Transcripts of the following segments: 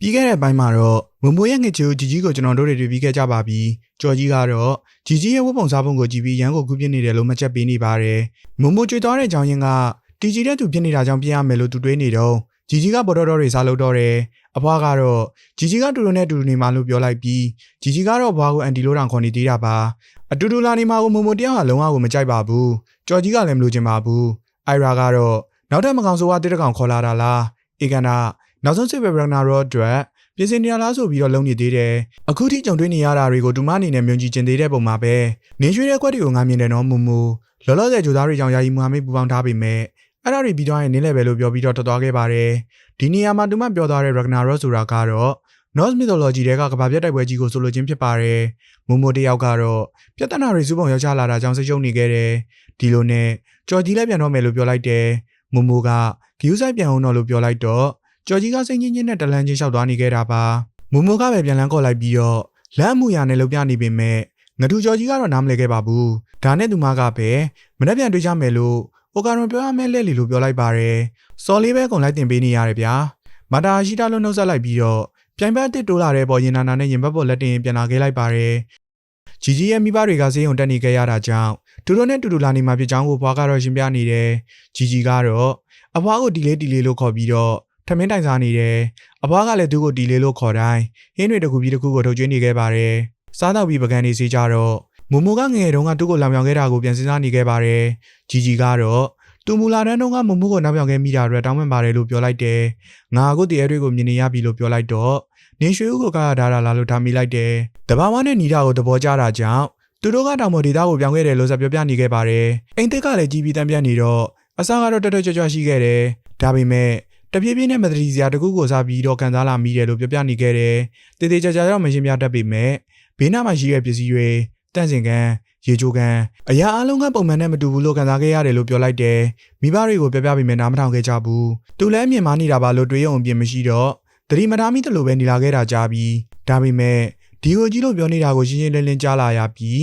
ပြီးခဲ့တဲ့ဘိုင်းမှာတော့မမိုးရဲ့ငှက်ချူဂျီဂျီကိုကျွန်တော်တို့တွေတွေ့ပြီးခဲ့ကြပါပြီကြော်ကြီးကတော့ဂျီဂျီရဲ့ဝတ်ပုံစားပုံကိုကြည့်ပြီးရန်ကိုကူးပြစ်နေတယ်လို့မှတ်ချက်ပေးနေပါတယ်မမိုးကြွေသွားတဲ့ကြောင်းရင်းကတီဂျီတဲ့သူဖြစ်နေတာကြောင့်ပြရမယ်လို့သူတွေးနေတော့ဂျီဂျီကဘော်တော်တော်တွေစားလို့တော့တယ်အဖွားကတော့ဂျီဂျီကတူတူနဲ့တူတူနေမှလို့ပြောလိုက်ပြီးဂျီဂျီကတော့ဘွားကိုအန်တီလိုတောင်ခေါ်နေသေးတာပါအတူတူလာနေမှာကိုမမိုးတယောက်ဟာလုံးဝကိုမကြိုက်ပါဘူးကြော်ကြီးကလည်းမလို့ချင်ပါဘူးအိုင်ရာကတော့နောက်ထပ်မကောင်ဆိုးဝါးတစ်တကောင်ခေါ်လာတာလားအေကန်နာ နောက်ဆုံးစစ်ဘယ်ဘရနာရော့အတွက်ပြင်ဆင်နေရလားဆိုပြီးတော့လုံနေသေးတယ်အခုထိကြုံတွေ့နေရတာတွေကိုဒူမအနေနဲ့မြုံကြည့်ကျင်သေးတဲ့ပုံမှာပဲနေရွှေတဲ့ကွက်တွေကိုငါမြင်တယ်နော်မူမူလောလောဆယ်ဂျိုသားတွေကြောင့်ယာယီမူဟာမိတ်ပူပေါင်းထားပေမဲ့အဲ့ဒါတွေပြီးတော့ရင်နင်းလဲပဲလို့ပြောပြီးတော့ထွက်သွားခဲ့ပါတယ်ဒီနေရာမှာဒူမပြောသွားတဲ့ Ragnarok ဆိုတာကတော့ Norse mythology တွေကကဘာပြတ်တိုက်ပွဲကြီးကိုဆိုလိုခြင်းဖြစ်ပါတယ်မူမူတယောက်ကတော့ပြဿနာတွေစုပုံရောက်ချလာတာကြောင့်စိတ်ရှုံနေခဲ့တယ်ဒီလိုနဲ့ကြော်ကြီးလည်းပြန်တော့မယ်လို့ပြောလိုက်တယ်မူမူကဂယူးဆိုင်ပြန်အောင်တော့လို့ပြောလိုက်တော့ ကျော်ကြီးကစိတ်ညစ်ညစ်နဲ့တလန်းချင်းလျှောက်သွားနေခဲ့တာပါမူမူကပဲပြန်လန်းခေါ်လိုက်ပြီးတော့လမ်းအမှုရာနဲ့လှုပ်ပြနေပေမဲ့ငထူကျော်ကြီးကတော့နားမလည်ခဲ့ပါဘူးဒါနဲ့သူမကပဲမနေ့ပြန်တွေ့ကြမယ်လို့အိုကာရွန်ပြောရမယ်လဲလီလို့ပြောလိုက်ပါတယ်စော်လေးပဲကုန်လိုက်တင်ပေးနေရတယ်ဗျာမတာရှိတာလို့နှုတ်ဆက်လိုက်ပြီးတော့ပြိုင်ပတ်တစ်တိုးလာတဲ့ပေါ်ရင်နာနာနဲ့ရင်ဘတ်ပေါ်လက်တင်ပြန်လာခဲ့လိုက်ပါတယ်ဂျီဂျီရဲ့မိဘတွေကစေးုံတက်နေခဲ့ရတာကြောင့်တူတိုနဲ့တူတူလာနေမှာဖြစ်ကြောင်းကိုဘွားကတော့ရှင်းပြနေတယ်ဂျီဂျီကတော့အဘွားကိုတီလေးတီလေးလို့ခေါ်ပြီးတော့ ထမင်းတိုင်စားနေတယ်အဘွားကလည်းသူ့ကိုတီလေးလို့ခေါ်တိုင်းဟင်းတွေတစ်ခုပြီးတစ်ခုကိုထုတ်ကျွေးနေခဲ့ပါတယ်စားတော့ပြီးပကံနေစီကြတော့မူမူကငယ်တုန်းကသူ့ကိုလောင်ပြောင်ခဲ့တာကိုပြန်စဉ်းစားနေခဲ့ပါတယ်ဂျီဂျီကတော့တူမူလာတန်းတုန်းကမူမူကိုနောက်ပြောင်ခဲ့မိတာတွေတောင်းပန်ပါတယ်လို့ပြောလိုက်တယ်ငါအခုတရေတွေကိုမြင်နေရပြီလို့ပြောလိုက်တော့နေရွှေဦးကိုကရထားတာလားလို့ထားမိလိုက်တယ်တဘာဝနဲ့ညီတာကိုသဘောကျတာကြောင့်သူတို့ကတောင်ပေါ်ဒေတာကိုပြောင်းခဲ့တယ်လို့ဆက်ပြောပြနေခဲ့ပါတယ်အိမ်သစ်ကလည်းကြီးပြီးတန်းပြနေတော့အစားကတော့တက်တက်ကြွကြွရှိခဲ့တယ်ဒါပေမဲ့ တပြေးပြေးနဲ့မတရီစရာတကူကိုစားပြီးတော့ကန်စားလာမိတယ်လို့ပြောပြနေခဲ့တယ်။တေတေချာချာတော့မရှင်းပြတတ်ပေမဲ့ဘေးနားမှာရှိတဲ့ပစ္စည်းတွေတန့်စင်ကန်ရေချိုကန်အရာအလုံးကပုံမှန်နဲ့မတူဘူးလို့ခံစားခဲ့ရတယ်လို့ပြောလိုက်တယ်။မိဘတွေကိုပြောပြပြီးမှနားမထောင်ခဲ့ကြဘူး။သူလည်းအမြင်မနေတာပါလို့တွေးရုံအပြင်မရှိတော့သတိမထားမိတယ်လို့ပဲနေလာခဲ့တာကြားပြီးဒါပေမဲ့ဒီကိုကြီးလို့ပြောနေတာကိုရှင်းရှင်းလင်းလင်းကြားလာရပြီး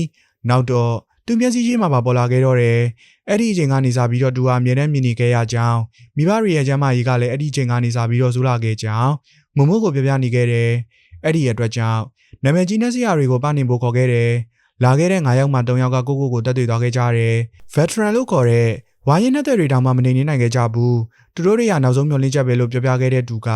နောက်တော့ သူမျက်စိရှိမှပါပေါ်လာခဲ့တော့တယ်။အဲ့ဒီအချိန်ကနေစားပြီးတော့သူဟာအမြဲတမ်းမြင်နေခဲ့ရကြောင်းမိဘတွေရဲ့ကျမ်းမာရေးကလည်းအဲ့ဒီအချိန်ကနေစားပြီးတော့ဇူလာခဲ့ကြောင်းမမို့ကိုပြောပြနေခဲ့တယ်။အဲ့ဒီအတွက်ကြောင့်နာမည်ကြီးတဲ့ဆရာတွေကိုပနေဖို့ခေါ်ခဲ့တယ်။လာခဲ့တဲ့9ယောက်မှ3ယောက်ကကိုကိုကိုတက်တွေ့သွားခဲ့ကြတယ်။ veteran လို့ခေါ်တဲ့ဝါရင်နဲ့တဲ့တွေတောင်မှမနေနေနိုင်ခဲ့ကြဘူး။သူတို့တွေကနောက်ဆုံးမျှော်လင့်ချက်ပဲလို့ပြောပြခဲ့တဲ့သူက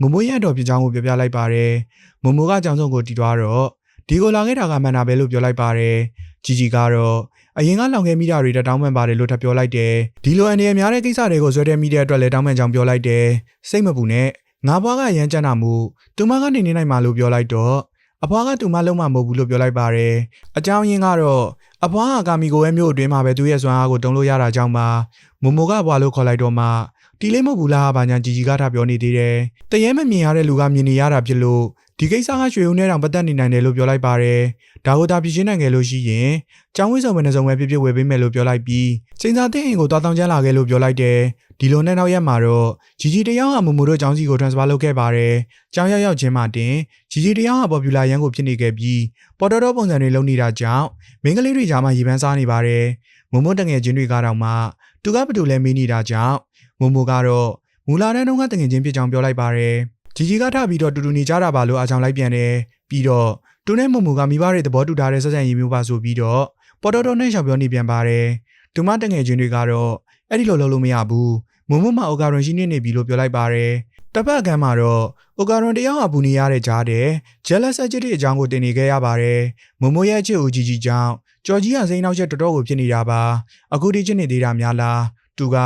မမိုးရဲ့တော်ပြကြောင်းကိုပြောပြလိုက်ပါတယ်။မမိုးကအကြောင်းဆုံးကိုတီးသွားတော့ဒီကိုလာခဲ့တာကမှန်တာပဲလို့ပြောလိုက်ပါတယ်။ ဂျီဂျီကတော့အရင်ကလောင်ခဲ့မိတာတွေတောင်းပန်ပါတယ်လို့ထပ်ပြောလိုက်တယ်ဒီလိုအနေအများတဲ့ကိစ္စတွေကိုဇွဲတဲ့မိတဲ့အတွက်လည်းတောင်းပန်ကြောင်းပြောလိုက်တယ်စိတ်မပူနဲ့ငါဘွားကရမ်းကြမ်းတာမို့သူမကနေနေနိုင်မှာလို့ပြောလိုက်တော့အဘွားကသူမလုံးမမဟုတ်ဘူးလို့ပြောလိုက်ပါတယ်အကြောင်းရင်းကတော့အဘွားကကာမီကိုရဲ့မြို့အတွင်းမှာပဲသူရဲ့စွမ်းအားကိုတုံးလို့ရတာကြောင့်ပါမမိုကဘွားလို့ခေါ်လိုက်တော့မှ တီလေးမဟုတ်ဘူးလားဘာညာជីជីကထားပြောနေသေးတယ်တရေမမြင်ရတဲ့လူကမြင်နေရတာဖြစ်လို့ဒီကိစ္စကရွှေဦးနဲ့တောင်ပတ်သက်နေနိုင်တယ်လို့ပြောလိုက်ပါတယ်ဒါကိုဒါပြရှင်းနိုင်ခဲ့လို့ရှိရင်ကျောင်းဝိစုံပဲနှစုံပဲပြပြဝေပေးမယ်လို့ပြောလိုက်ပြီးစိန်စာတဲ့အိမ်ကိုသွားတောင်းချမ်းလာခဲ့လို့ပြောလိုက်တယ်ဒီလိုနဲ့နောက်ရက်မှာတော့ဂျီဂျီတယောက်ကမူမူတို့ကျောင်းစီကို transfer လုပ်ခဲ့ပါတယ်ကျောင်းရောက်ရောက်ချင်းမှတင်ဂျီဂျီတယောက်က popular ရန်ကိုဖြစ်နေခဲ့ပြီးပေါ်တော်တော်ပုံစံတွေလုပ်နေတာကြောင့်မင်းကလေးတွေကြားမှာရေပန်းစားနေပါတယ်မုံမုံတငယ်ချင်းတွေကတော့မှသူကဘသူလဲမေးနေတာကြောင့် မုံမုံကတော့မူလာတဲ့တုန်းကတငယ်ချင်းဖြစ်ကြောင်းပြောလိုက်ပါတယ်ဂျီဂျီကထပြီးတော့တူတူနေကြတာပါလို့အားကြောင့်လိုက်ပြန်တယ်ပြီးတော့တူနဲ့မုံမူကမိဘတွေသဘောတူထားတဲ့ဆက်ဆံရေးမျိုးပါဆိုပြီးတော့ပေါ်တော်တော်နဲ့ရှောက်ပြောနေပြန်ပါတယ်သူမတငယ်ချင်းတွေကတော့အဲ့ဒီလိုလုပ်လို့မရဘူးမုံမုံမအိုကာရွန်ရှိနေနေပြီလို့ပြောလိုက်ပါတယ်တပတ်ကမ်းမှာတော့အိုကာရွန်တယောက်အပူနေရတဲ့ကြားတဲ့ jealous အချစ်တွေအကြောင်းကိုတင်နေခဲ့ရပါတယ်မုံမုံရဲ့အချစ်ဦးကြီးကြီးကြောင့်ကြော်ကြီးကစိမ်းနောက်ချက်တော်တော်ကိုဖြစ်နေတာပါအခုဒီချစ်နေသေးတာများလား သူက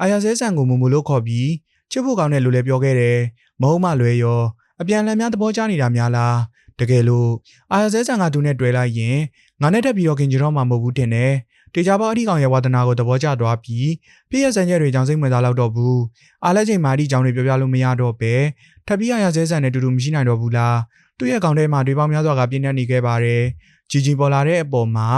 အာရဆဲဆန်ကိုမုံမုံလို့ခေါ်ပြီးချစ်ဖို့ကောင်းတဲ့လူလည်းပြောခဲ့တယ်မဟုတ်မှလွယ်ရောအပြန်လည်များသဘောကျနေတာများလားတကယ်လို့အာရဆဲဆန်ကသူနဲ့တွေ့လိုက်ရင်ငါနဲ့တက်ပြီးတော့ခင်ကြတော့မှမဟုတ်ဘူးတင်တယ်တေချာပေါအထီကောင်ရဲ့ဝါသနာကိုသဘောကျသွားပြီးပြည့်ရစံချက်တွေကြောင့်စိတ်ဝင်စားတော့တော့ဘူးအားလက်ချိန်မာဒီကြောင့်တွေပြောပြလို့မရတော့ပဲထပ်ပြီးအာရဆဲဆန်နဲ့တူတူမရှိနိုင်တော့ဘူးလားသူ့ရဲ့ကောင်ထဲမှာတွေပေါင်းများစွာကပြင်းထန်နေခဲ့ပါတယ်ဂျီဂျီပေါ်လာတဲ့အပေါ်မှာ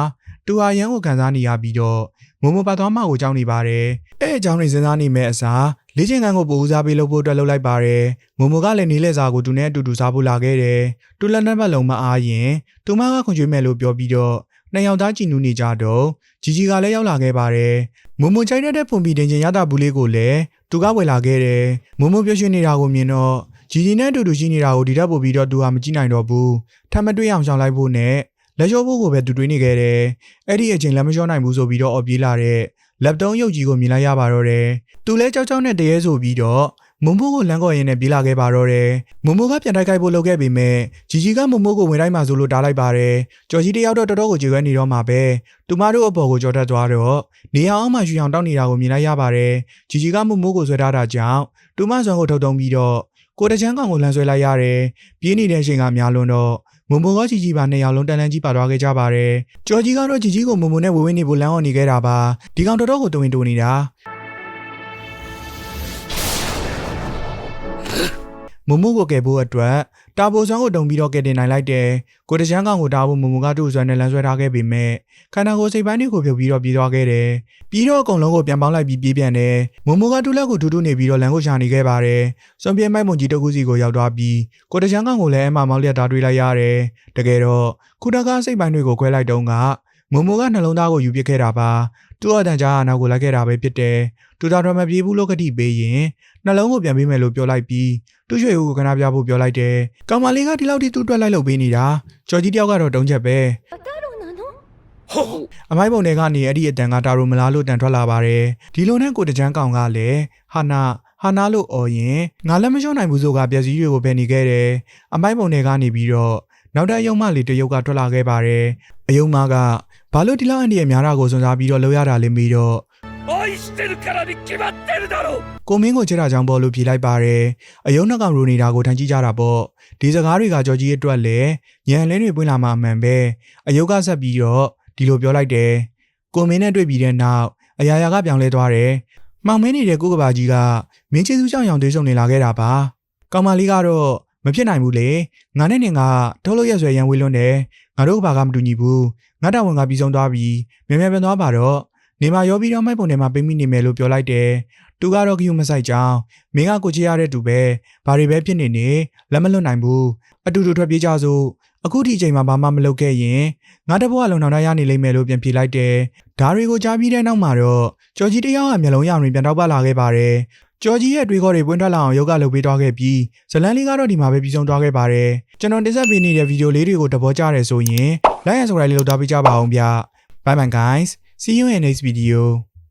တူဟာရန်ကိုခံစားနေရပြီးတော့မုံမပတ်သွားမှကိုကြောင်းနေပါတယ်အဲ့အကြောင်းတွေစဉ်းစားနေမဲ့အစားလေ့ကျင့်ခန်းကိုပို့ဦးစားပေးလုပ်ဖို့အတွက်လုပ်လိုက်ပါတယ်မုံမကလည်းနေလက်စာကိုသူနဲ့အတူတူစားဖို့လာခဲ့တယ်တူလက်နှစ်ပတ်လုံးမအားရင်သူမကခွန်ကျွေးမယ်လို့ပြောပြီးတော့နှစ်ယောက်သားကြည်နူးနေကြတော့ဂျီဂျီကလည်းရောက်လာခဲ့ပါတယ်မုံမချိုက်တဲ့ပုံပြီးတင်ချင်ရတာဘူးလေးကိုလည်းသူကဝယ်လာခဲ့တယ်မုံမပြောရွှေနေတာကိုမြင်တော့ဂျီဂျီနဲ့အတူတူရှိနေတာကိုဒီထက်ပိုပြီးတော့သူဟာမကြည့်နိုင်တော့ဘူးထပ်မတွေ့အောင်ရှောင်လိုက်ဖို့နဲ့ လက်လျှော့ဖို့ကိုပဲသူတွေးနေခဲ့တယ်အဲ့ဒီအချိန်လက်မလျှော့နိုင်ဘူးဆိုပြီးတော့အော်ပြေးလာတဲ့လက်တုံးရုပ်ကြီးကိုမြင်လိုက်ရပါတော့တယ်သူလဲကြောက်ကြောက်နဲ့တရေဆိုပြီးတော့မုံမိုးကိုလမ်းကော်ရင်းနဲ့ပြေးလာခဲ့ပါတော့တယ်မုံမိုးကပြန်တိုက်ခိုက်ဖို့လုပ်ခဲ့ပေမဲ့ဂျီဂျီကမုံမိုးကိုဝင်တိုင်းမှာဆိုလို့တားလိုက်ပါတယ်ကြော်ကြီးတယောက်တော့တော်တော်ကိုကြေခွဲနေတော့မှာပဲသူမတို့အပေါ်ကိုကြော်တက်သွားတော့နေအောင်အောင်မှရွှေအောင်တောက်နေတာကိုမြင်လိုက်ရပါတယ်ဂျီဂျီကမုံမိုးကိုဆွဲထားတာကြောင့်တူမဆွမ်းကိုထုတ်တုံးပြီးတော့ ကိုတချမ်းကောင်ကိုလမ်းဆွဲလိုက်ရတယ်ပြေးနေတဲ့အချိန်ကများလွန်းတော့မုံမိုးကဂျီဂျီပါနှစ်ယောက်လုံးတန်တန်းကြီးပါသွားခဲ့ကြပါတယ်ကြော်ကြီးကတော့ဂျီဂျီကိုမုံမိုးနဲ့ဝေဝင်းနေဖို့လမ်းအောင်နေခဲ့တာပါဒီကောင်တော်တော်ကိုတွင်တွင်နေတာ မုံမိုးကိုကယ်ဖို့အတွက်တာဘိုဆွမ်းကိုတုံပြီးတော့ကယ်တင်နိုင်လိုက်တယ်။ကိုတချမ်းကောင်ကိုတာဖို့မုံမိုးကတူဆွမ်းနဲ့လမ်းဆွဲထားခဲ့ပေမဲ့ခန္ဓာကိုယ်စိတ်ပိုင်းတွေကိုဖြုတ်ပြီးတော့ပြေးသွားခဲ့တယ်။ပြီးတော့အကုန်လုံးကိုပြန်ပေါင်းလိုက်ပြီးပြေးပြန်တယ်။မုံမိုးကတူလက်ကိုထူးထူးနေပြီးတော့လမ်းကိုရှာနေခဲ့ပါတယ်။စွန်ပြဲမိုက်မုံကြီးတကူစီကိုရောက်သွားပြီးကိုတချမ်းကောင်ကိုလည်းအမမောင်းလျက်သားတွေးလိုက်ရတယ်။တကယ်တော့ခုတကားစိတ်ပိုင်းတွေကိုခွဲလိုက်တုန်းကမုံမိုးကနှလုံးသားကိုယူပစ်ခဲ့တာပါ။ သူ့အတန်ကြားဟာနောက်ကိုလိုက်ခဲ့တာပဲဖြစ်တယ်သူသာတော့မပြေဘူးလို့ကတိပေးရင်နှလုံးကိုပြန်ပေးမယ်လို့ပြောလိုက်ပြီးသူ့ရွှေကိုကနာပြဖို့ပြောလိုက်တယ်ကောင်မလေးကဒီလောက်ထိသူ့အတွက်လိုက်လုပ်ပေးနေတာကျော်ကြီးတယောက်ကတော့တုံးချက်ပဲအမိုက်ပုံတွေကနေအဲ့ဒီအတန်ကတာရိုမလားလို့တန်ထွက်လာပါတယ်ဒီလိုနဲ့ကိုတကြမ်းကောင်ကလည်းဟာနာဟာနာလို့អော်ရင်ငါလည်းမလျှော့နိုင်ဘူးဆိုကပြက်စီးတွေကိုပဲနေခဲ့တယ်အမိုက်ပုံတွေကနေပြီးတော့ နောက်တဲ့အယုံမလေးတစ်ယုတ်ကထွက်လာခဲ့ပါတယ်။အယုံမကဘာလို့ဒီလောက်အန်ဒီရဲ့များတာကိုစွန့်စားပြီးတော့လှုပ်ရတာလဲမေးတော့ 愛してるからに決まってるだろう ကိုမင်းကိုချစ်တာကြောင့်ပေါ့လို့ဖြေလိုက်ပါတယ်။အယုံနှကောင်ရူနေတာကိုထန်ကြည့်ကြတာပေါ့။ဒီစကားတွေကကြော်ကြီးအတွက်လည်းညံလင်းတွေပွင့်လာမှအမှန်ပဲ။အယုတ်ကဆက်ပြီးတော့ဒီလိုပြောလိုက်တယ်။ကိုမင်းနဲ့တွေ့ပြီးတဲ့နောက်အရာရာကပြောင်းလဲသွားတယ်။မှောင်မင်းနေတဲ့ကိုကဘာကြီးကမင်းချေစုကြောင့်ရောင်သွေးဆုံနေလာခဲ့တာပါ။ကောင်မလေးကတော့ မဖြစ်နိုင်ဘူးလေ။ငါနဲ့နင်ကထုတ်လို့ရဆွဲရန်ဝေးလွန်းတယ်။ငါတို့ကဘာကမတူညီဘူး။ငါတာဝန်ကပြီးဆုံးသွားပြီ။မြန်မြန်ပြန်သွားပါတော့။နေမရောပြီးတော့မိုက်ပုံထဲမှာပိတ်မိနေမယ်လို့ပြောလိုက်တယ်။သူကတော့ခ ्यू မဆိုင်ကြောင်းမင်းကကိုချေရတဲ့သူပဲဘာတွေပဲဖြစ်နေနေလက်မလွတ်နိုင်ဘူးအတူတူထွက်ပြေးကြစို့အခုဒီအချိန်မှာဘာမှမလုပ်ခဲ့ရင်ငါတဘွားလုံးနောက်သားရနေလိမ့်မယ်လို့ပြန်ဖြေလိုက်တယ်ဒါတွေကိုကြားပြီးတဲ့နောက်မှာတော့ကြော်ကြီးတယောက်ကမျက်လုံးရောင်တွေပြန်တော့ပါလာခဲ့ပါတယ် ကျော်ကြီးရဲ့တွေးခေါ်တွေပွင့်ထွက်လာအောင်ယောဂလုပ်ပေးသွားခဲ့ပြီးဇလန်လေးကတော့ဒီမှာပဲပြီးဆုံးသွားခဲ့ပါတယ်ကျွန်တော်တင်ဆက်ပေးနေတဲ့ဗီဒီယိုလေးတွေကိုသဘောကျတယ်ဆိုရင် like and subscribe လေးလုပ်ထားပေးကြပါအောင်ဗျ Bye bye guys see you in next video